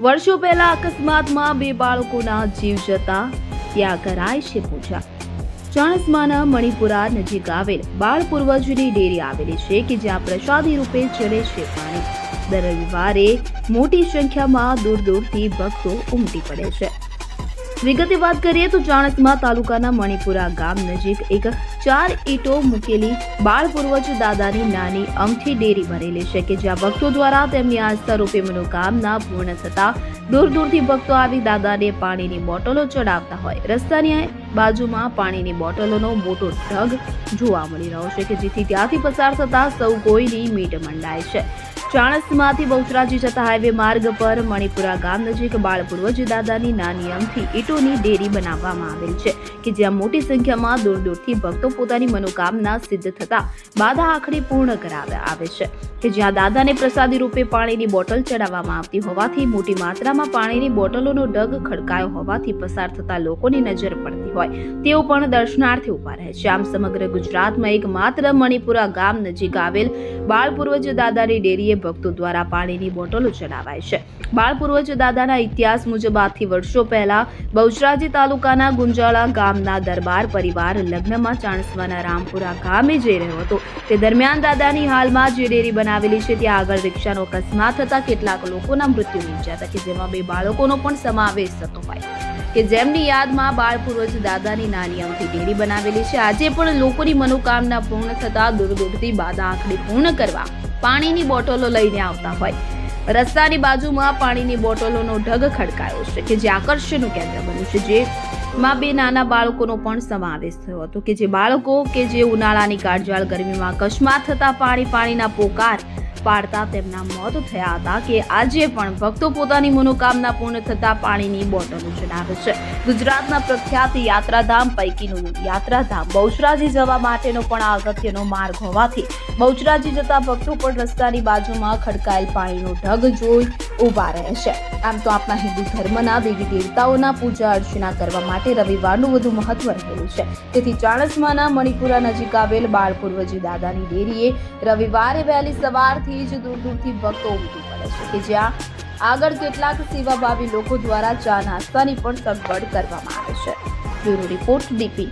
વર્ષો પહેલા અકસ્માતમાં બે બાળકોના જીવ જતા ત્યાં કરાય છે પૂજા. ચાણસ્માના મણિપુરા નજીક આવેલ બાળ પૂર્વજની ડેરી આવેલી છે કે જ્યાં પ્રસાદી રૂપે ચડે છે પાણી. દર રવિવારે મોટી સંખ્યામાં દૂર દૂરથી ભક્તો ઉમટી પડે છે. વિગતે વાત કરીએ તો ચાણસ્મા તાલુકાના મણિપુરા ગામ નજીક એક ચાર ઈંટો મૂકેલી બાળ પૂર્વજ દાદાની નાની અમથી ડેરી ભરેલી છે કે જ્યાં ભક્તો દ્વારા તેમની આસ્થા રૂપે મનોકામના પૂર્ણ થતા દૂર દૂરથી ભક્તો આવી દાદાને પાણીની બોટલો ચડાવતા હોય. રસ્તાની બાજુમાં પાણીની બોટલોનો મોટો ઢગ જોવા મળી રહ્યો છે કે જેથી ત્યાંથી પસાર થતા સૌ કોઈની મીટ મંડાય છે. ચાણસ્માથી બહુચરાજી જતા હાઈવે માર્ગ પર મણિપુરા ગામ નજીક બાળ દાદાની નાની અમથી ઈટોની ડેરી બનાવવામાં આવેલ છે કે જ્યાં મોટી સંખ્યામાં દૂર દૂરથી ભક્તો પોતાની મનોકામના સિદ્ધ થતા બાધા આખડી પૂર્ણ કરાવે આવે છે કે જ્યાં દાદાને પ્રસાદી રૂપે પાણીની બોટલ ચડાવવામાં આવતી હોવાથી મોટી માત્રામાં પાણીની બોટલોનો ડગ ખડકાયો હોવાથી પસાર થતા લોકોની નજર પડતી હોય. તેઓ પણ દર્શનાર્થે ઊભા રહે છે. આમ સમગ્ર ગુજરાતમાં એક માત્ર મણિપુરા ગામ નજીક આવેલ બાળ પૂર્વજ દાદાની ડેરીએ ભક્તો દ્વારા પાણીની બોટલો ચડાવાય છે. બાળપૂર્વજ દાદાના ઇતિહાસ મુજબ આથી વર્ષો પહેલા બહુચરાજી તાલુકાના ગુંજાળા ગામના દરબાર પરિવાર લગ્નમાં ચાણસ્વાના રામપુરા ગામે જઈ રહ્યો હતો. તે દરમિયાન દાદાની હાલમાં જે ડેરી બનાવેલી છે. ત્યાં આગળ રિક્ષાનો અકસ્માત થતા કેટલાક લોકોના મૃત્યુ નીપજ્યા હતા કે જેમાં બે બાળકોનો પણ સમાવેશ થતો હોય. કે જેમની યાદમાં બાળ પૂર્વજ દાદાની નાની અમથી ડેરી બનાવેલી છે. આજે પણ લોકોની મનોકામના પૂર્ણ થતા દૂર દૂરથી બાધા આંખડી પૂર્ણ કરવા પાણીની બોટલો લઈને આવતા હોય. રસ્તાની બાજુમાં પાણીની બોટલોનો ઢગ ખડકાયો છે કે જે આકર્ષણનું કેન્દ્ર બન્યું છે. જે માં બે નાના બાળકોનો પણ સમાવેશ થયો હતો કે જે બાળકો કે જે ઉનાળાની કાળજાળ ગરમીમાં અકસ્માત થતા પાણી પાણીના પોકાર પાડતા તેમના મોત થયા હતા કે આજે પણ ભક્તો પોતાની મનોકામના પૂર્ણ થતા પાણીની બોટલો ચડાવે છે. ગુજરાતના પ્રખ્યાત યાત્રાધામ પૈકીનું યાત્રાધામ બહુચરાજી જવા માટેનો પણ અગત્યનો માર્ગ હોવાથી બહુચરાજી જતા ભક્તો પણ રસ્તાની બાજુમાં ખડકાયેલ પાણીનો ઢગ જોઈ ઊભા રહે છે. આમ તો આપણા હિન્દુ ધર્મના દેવી દેવતાઓના પૂજા અર્ચના કરવા માટે રવિવારનું વધુ મહત્વ રહેલું છે. તેથી ચાણસમાના મણિપુરા નજીક આવેલ બાળપૂર્વજી દાદાની ડેરીએ રવિવારે વહેલી સવારથી જ દૂર દૂરથી ભક્તો ઉમટી પડે છે કે જ્યાં આગળ કેટલાક સેવાભાવી લોકો દ્વારા ચા નાસ્તાની પણ સગવડ કરવામાં આવે છે. Bureau report DP